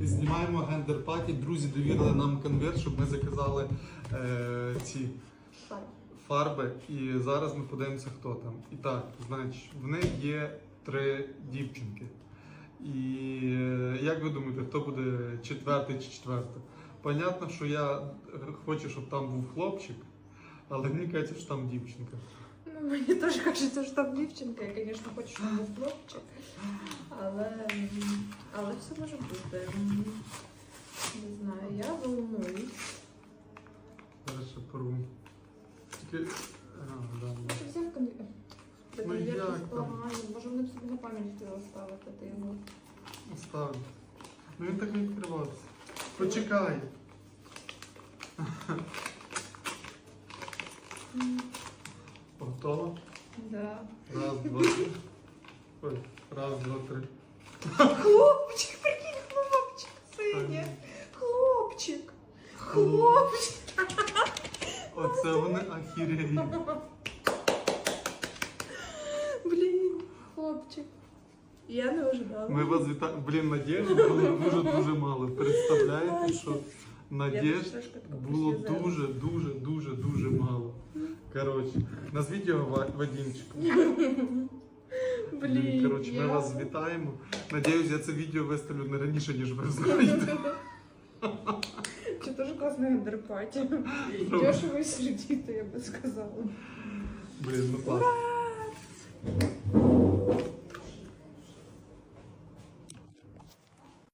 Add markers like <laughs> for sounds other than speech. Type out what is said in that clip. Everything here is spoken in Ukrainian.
Знімаємо гендер-паті. Друзі довірили нам конверт, щоб ми заказали е, ці фарби. І зараз ми подивимося, хто там. І так, значить, в них є три дівчинки. І е, як ви думаєте, хто буде четвертий чи четверта? Понятно, що я хочу, щоб там був хлопчик, але мені кажеться, що там дівчинка. Ну, мені теж кажеться, що там дівчинка, я, звісно, хочу, щоб був хлопчик. Але, все може бути. Не знаю, я волнуюсь. Зараз ще порву. Тільки. А, да, да. Ти взяв? Ну, як там? поламаю. Може вони б собі на пам'ять хотіли оставити, ти його. Оставлю. Ну він так не відкривався. Почекай. Готово? Да. Раз, два, три. Ой, раз, два, три. Хлопчик, прикинь, хлопчик, синя. Хлопчик. Хлопчик. Оце вони ахіреють. Блін, хлопчик. Я не ожидала. Ми вас вітаємо. Блін, надіжди було дуже-дуже мало. Представляєте, що надіжд було дуже, дуже, дуже, дуже мало. Коротше, назвіть його Ва- Вадімчиком. <laughs> Блін, Коротше, ми я- вас вітаємо. Надіюсь, я це відео виставлю не раніше, ніж ви знаєте. Це дуже класна гендерпаті. Дешево і я би сказала. Блін, ну класно.